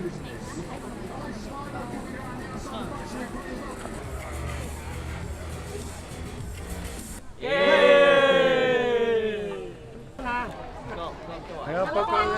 รางวัลไ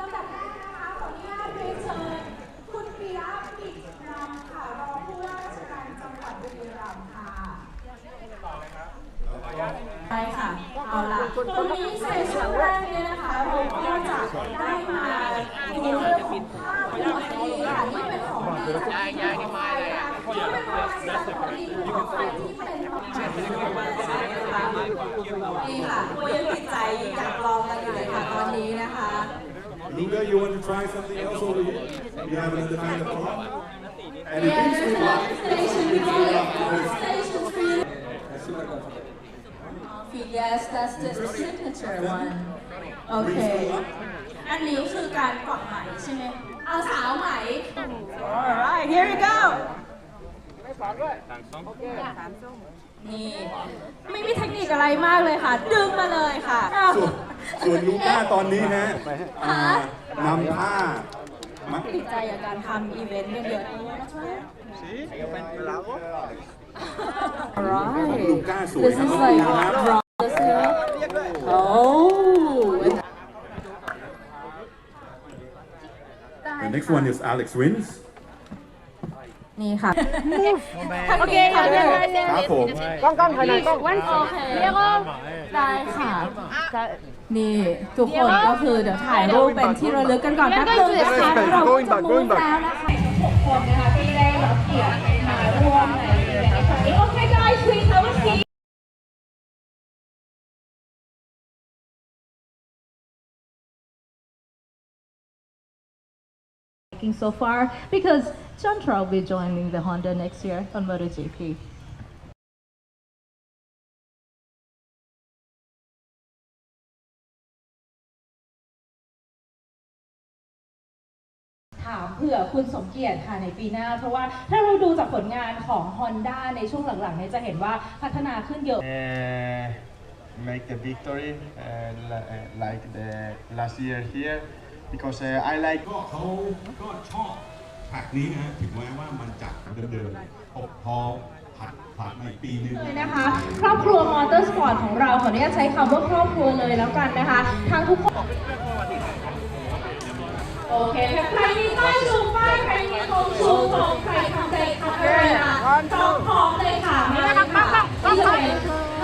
ลำดับแรกนะคะขออนุญาตเรียนเชิญคุณปิยะปิดรำค่ะรองผู้ว่าราชการจังหวัดบุรีรัมย์ค่ะใช่ค่ะเอาล่ะตรงนี้ในช่วงแรกเนี่ยนะคะเราก็จะได้มาดูเรื่องของภาพหัวตีค่ะที่เป็นของดีจากที่ของไทยค่ะที่เป็นของดี นของไทยนะคะนี่ค่ะก็ยังติดใจอยากลองกันอยู่เลยค่ะตอนนี้นะคะ Luca, you want to try something else over here? You have another kind of thought? And it Yeah, makes me there's laugh. one station three, station three. Yes, that's the signature one. Okay. อันนี้คือการเกาะไหมใช่ไหมเอาสาวไหม Alright, here we go. นี่ไม่มีเทคนิคอะไรมากเลยค่ะ ดึงมาเลยค่ะ ส่วนส่วนลูก้าตอนนี้ฮะอ่านำผ้ามาติดใจกับการทำอีเวนต์เยอะๆ Alright. ลูก้าสวย This นะ is น้อง like ดูนะครับ raw. This is oh. The next one is Alex Rins นี่ค่ะ โอเคค่ะเรียบร้อยเสร็จครับผมกล้องกล้องถ่ายหน่อยกล้องวันโอเคเรียกว่าได้ค่ะ นี่ ทุกคนก็คือเดี๋ยวถ่ายรูปเป็นที่ระลึกกันก่อนแป๊บนึงนะคะแล้วเราก็จะมูฟแล้วนะคะทุกคนนะคะ so far because Chantra will be joining the Honda next year on MotoGP. ถามเผื่อคุณสมเกียรติค่ะในปีหน้า เพราะว่าถ้าเราดูจากผลงานของ Honda ในช่วงหลังๆเนี่ยจะเห็นว่าพัฒนาขึ้นเยอะ uh, make the victory uh, li- uh, like the last year here because uh, I like ก็เขาก็ชอบแท็กนี้นะถึงแม้ว่ามันจากเดิมๆพอพอผัดผัดมาอีกปีนึง เลยนะคะครอบครัวมอเตอร์สปอร์ตของเราขออนุญาตใช้คำว่าครอบครัวเลยแล้วกันนะคะทั้งทุกคนโอเคค่ะใครมีป้ายชูป้ายใครมีธงชูธงใครทำใจคัพเตอร์นะคะพร้อมๆเลยค่ะมาเลยค่ะ